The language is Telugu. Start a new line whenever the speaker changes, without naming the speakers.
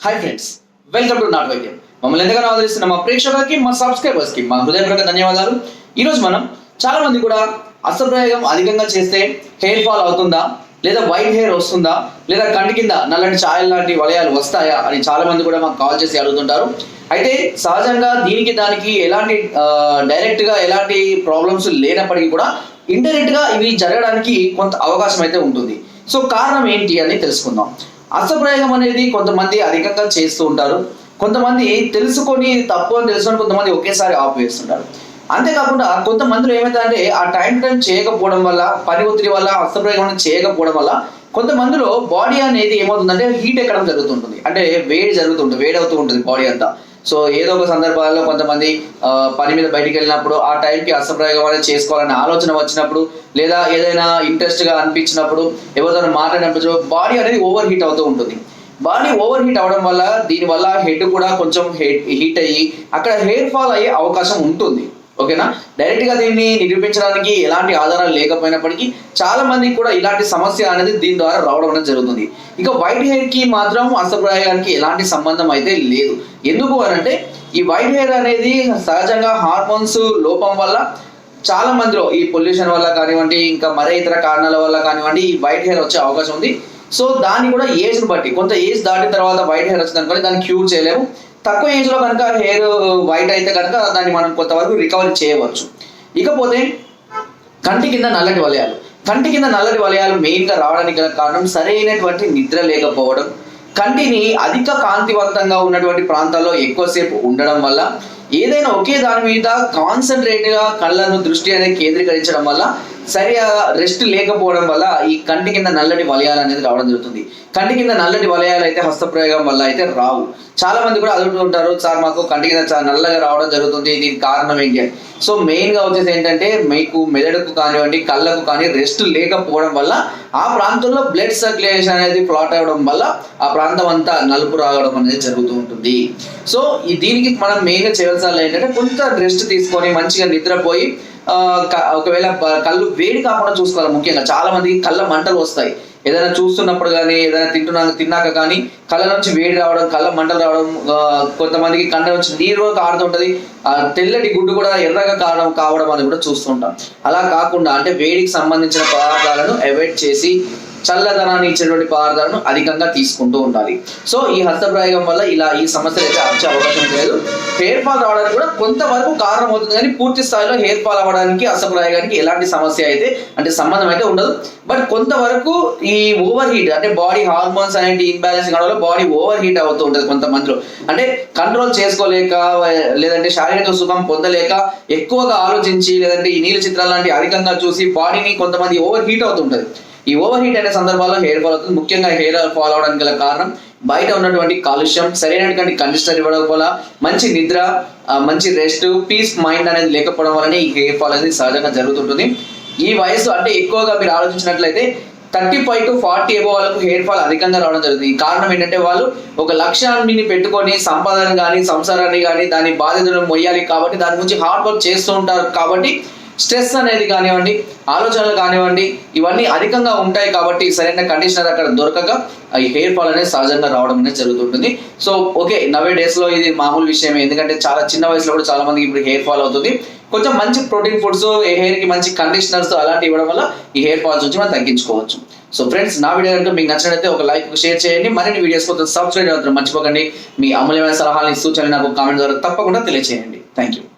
హై ఫ్రెండ్స్ వెల్కమ్ టు నాట్ వైద్యం మమ్మల్ని ఎంతగానో ఆదరిస్తున్న మా ప్రేక్షకులకి మా సబ్స్క్రైబర్స్కి మా హృదయపూర్వక ధన్యవాదాలు. ఈ రోజు మనం చాలా మంది కూడా అస్త్రప్రయోగం అధికంగా చేస్తే హెయిర్ ఫాల్ అవుతుందా? లేదా వైట్ హెయిర్ వస్తుందా? లేదా కంటి కింద నల్లటి ఛాయలు లాంటి వలయాలు వస్తాయా? అని చాలా మంది కూడా మాకు కాల్ చేసి అడుగుతుంటారు. అయితే సహజంగా దీనికి దానికి ఎలాంటి డైరెక్ట్గా ఎలాంటి ప్రాబ్లమ్స్ లేనప్పటికీ కూడా ఇండైరెక్ట్గా ఇవి జరగడానికి కొంత అవకాశం అయితే ఉంటుంది. సో కారణం ఏంటి అని తెలుసుకుందాం. అస్త్రప్రయోగం అనేది కొంతమంది అధికంగా చేస్తూ ఉంటారు. కొంతమంది తెలుసుకొని తప్పు అని తెలుసుకొని కొంతమంది ఒకేసారి ఆపివేస్తుంటారు. అంతేకాకుండా కొంతమందిలో ఏమవుతుందంటే ఆ టైం టైం చేయకపోవడం వల్ల పని ఒత్తిడి వల్ల హస్తప్రయోగం చేయకపోవడం వల్ల కొంతమందిలో బాడీ అనేది ఏమవుతుందంటే హీట్ ఎక్కడం జరుగుతుంటుంది. అంటే వేడి జరుగుతుంటుంది వేడి అవుతూ ఉంటుంది బాడీ అంతా. సో ఏదో ఒక సందర్భాల్లో కొంతమంది పని మీద బయటికి వెళ్ళినప్పుడు ఆ టైంకి అస్త్రప్రయోగం అనేది చేసుకోవాలనే ఆలోచన వచ్చినప్పుడు లేదా ఏదైనా ఇంట్రెస్ట్గా అనిపించినప్పుడు ఎవరితో మాట్లాడినప్పుడు బాడీ అనేది ఓవర్ హీట్ అవుతూ ఉంటుంది. బాడీ ఓవర్ హీట్ అవడం వల్ల దీని వల్ల హెడ్ కూడా కొంచెం హీట్ అయ్యి అక్కడ హెయిర్ ఫాల్ అయ్యే అవకాశం ఉంటుంది. ఓకేనా? డైరెక్ట్గా దీన్ని నిరూపించడానికి ఎలాంటి ఆధారాలు లేకపోయినప్పటికీ చాలా మందికి కూడా ఇలాంటి సమస్య అనేది దీని ద్వారా రావడం అనేది జరుగుతుంది. ఇక వైట్ హెయిర్కి మాత్రం అసప్రాయానికి ఎలాంటి సంబంధం అయితే లేదు. ఎందుకు అని అంటే ఈ వైట్ హెయిర్ అనేది సహజంగా హార్మోన్స్ లోపం వల్ల చాలా మందిలో ఈ పొల్యూషన్ వల్ల కానివ్వండి ఇంకా మరే ఇతర కారణాల వల్ల కానివ్వండి ఈ వైట్ హెయిర్ వచ్చే అవకాశం ఉంది. సో దాన్ని కూడా ఏజ్ని బట్టి కొంత ఏజ్ దాటిన తర్వాత వైట్ హెయిర్ వచ్చింది దాన్ని క్యూర్ చేయలేము. తక్కువ ఏజ్లో కనుక హెయిర్ వైట్ అయితే కనుక దాన్ని మనం కొంతవరకు రికవరీ చేయవచ్చు. ఇకపోతే కంటి కింద నల్లటి వలయాలు. కంటి కింద నల్లటి వలయాలు మెయిన్గా రావడానికి గల కారణం సరైనటువంటి నిద్ర లేకపోవడం. కంటిని అధిక కాంతివంతంగా ఉన్నటువంటి ప్రాంతాల్లో ఎక్కువసేపు ఉండడం వల్ల ఏదైనా ఒకే దాని మీద కాన్సన్ట్రేట్గా కళ్ళను దృష్టి అనేది కేంద్రీకరించడం వల్ల సరిగా రెస్ట్ లేకపోవడం వల్ల ఈ కంటి కింద నల్లటి వలయాలు అనేది రావడం జరుగుతుంది. కంటి కింద నల్లటి వలయాలు అయితే హస్తప్రయోగం వల్ల అయితే రావు. చాలా మంది కూడా అడుగుతూ ఉంటారు సార్ మాకు కంటి కింద చాలా నల్లగా రావడం జరుగుతుంది దీనికి కారణం ఏంటి? అని. సో మెయిన్గా వచ్చేసి ఏంటంటే మీకు మెదడుకు కానివ్వండి కళ్ళకు కానీ రెస్ట్ లేకపోవడం వల్ల ఆ ప్రాంతంలో బ్లడ్ సర్క్యులేషన్ అనేది ఫ్లాట్ అవ్వడం వల్ల ఆ ప్రాంతం అంతా నలుపు రావడం అనేది జరుగుతూ ఉంటుంది. సో ఈ దీనికి మనం మెయిన్గా ఏంటంటే కొంత రెస్ట్ తీసుకొని మంచిగా నిద్రపోయి ఒకవేళ కళ్ళు వేడి కాకుండా చూసుకోవాలి ముఖ్యంగా. చాలా మంది కళ్ళ మంటలు వస్తాయి. ఏదైనా చూస్తున్నప్పుడు కానీ ఏదైనా తింటున్నా తిన్నాక కానీ కళ్ళ నుంచి వేడి రావడం కళ్ళ మంటలు రావడం కొంతమందికి కళ్ళ నుంచి నీరు కూడా కారుతుంటది ఆ తెల్లటి గుడ్డు కూడా ఎర్రగా కావడం కావడం అని కూడా చూస్తుంటాం అలా కాకుండా అంటే వేడికి సంబంధించిన పదార్థాలను అవాయిడ్ చేసి చల్లదనాన్ని ఇచ్చేటువంటి పదార్థాలను అధికంగా తీసుకుంటూ ఉండాలి. సో ఈ హస్తప్రయోగం వల్ల ఇలా ఈ సమస్యలు అయితే వచ్చే అవకాశం లేదు. హెయిర్ ఫాల్ రావడానికి కూడా కొంతవరకు కారణం అవుతుంది కానీ పూర్తి స్థాయిలో హెయిర్ ఫాల్ అవ్వడానికి హస్తప్రయోగానికి ఎలాంటి సమస్య అయితే అంటే సంబంధం అయితే ఉండదు. బట్ కొంతవరకు ఈ ఓవర్ హీట్ అంటే బాడీ హార్మోన్స్ అనేటి ఇన్బ్యాలెన్స్ కావడం బాడీ ఓవర్ హీట్ అవుతూ ఉంటుంది కొంతమందిలో. అంటే కంట్రోల్ చేసుకోలేక లేదంటే శారీరక సుఖం పొందలేక ఎక్కువగా ఆలోచించి లేదంటే ఈ నీళ్ళ చిత్రాలు లాంటి అధికంగా చూసి బాడీని కొంతమంది ఓవర్ హీట్ అవుతుంటది ఈ ఓవర్ హీట్ అనే సందర్భాల్లో హెయిర్ ఫాల్ అవుతుంది. ముఖ్యంగా హెయిర్ ఫాల్ అవడానికి గల కారణం బయట ఉన్నటువంటి కాలుష్యం సరైనటువంటి కండిషనర్ ఇవ్వడం మంచి నిద్ర మంచి రెస్ట్ పీస్ మైండ్ అనేది లేకపోవడం వల్లనే ఈ హెయిర్ ఫాల్ అనేది సహజంగా జరుగుతుంటుంది. ఈ వయసు అంటే ఎక్కువగా మీరు ఆలోచించినట్లయితే థర్టీ ఫైవ్ టు ఫార్టీ ఏవో వాళ్ళకు హెయిర్ ఫాల్ అధికంగా రావడం జరుగుతుంది. ఈ కారణం ఏంటంటే వాళ్ళు ఒక లక్ష్యాన్ని పెట్టుకొని సంపాదన కానీ సంసారాన్ని కానీ దాని బాధ్యతను మొయ్యాలి కాబట్టి దాని గురించి హార్డ్ వర్క్ చేస్తూ ఉంటారు కాబట్టి స్ట్రెస్ అనేది కానివ్వండి ఆలోచనలు కానివ్వండి ఇవన్నీ అధికంగా ఉంటాయి కాబట్టి సరైన కండిషనర్ అక్కడ దొరకక ఈ హెయిర్ ఫాల్ అనేది సహజంగా రావడం అనేది జరుగుతుంటుంది. సో ఓకే నవే డేస్లో ఇది మామూలు విషయమే. ఎందుకంటే చాలా చిన్న వయసులో కూడా చాలా మందికి ఇప్పుడు హెయిర్ ఫాల్ అవుతుంది. కొంచెం మంచి ప్రోటీన్ ఫుడ్స్ హెయిర్కి మంచి కండిషనర్స్ అలాంటి ఇవ్వడం వల్ల ఈ హెయిర్ ఫాల్స్ నుంచి మనం తగ్గించుకోవచ్చు. సో ఫ్రెండ్స్ నా వీడియో కనుక మీకు నచ్చినట్లయితే ఒక లైక్ షేర్ చేయండి. మరిన్ని వీడియోస్ కోసం సబ్స్క్రైబ్ అవుతారు మర్చిపోకండి. మీ అమూల్యమైన సలహాలని సూచనలు నాకు కామెంట్ ద్వారా తప్పకుండా తెలియజేయండి థ్యాంక్ యూ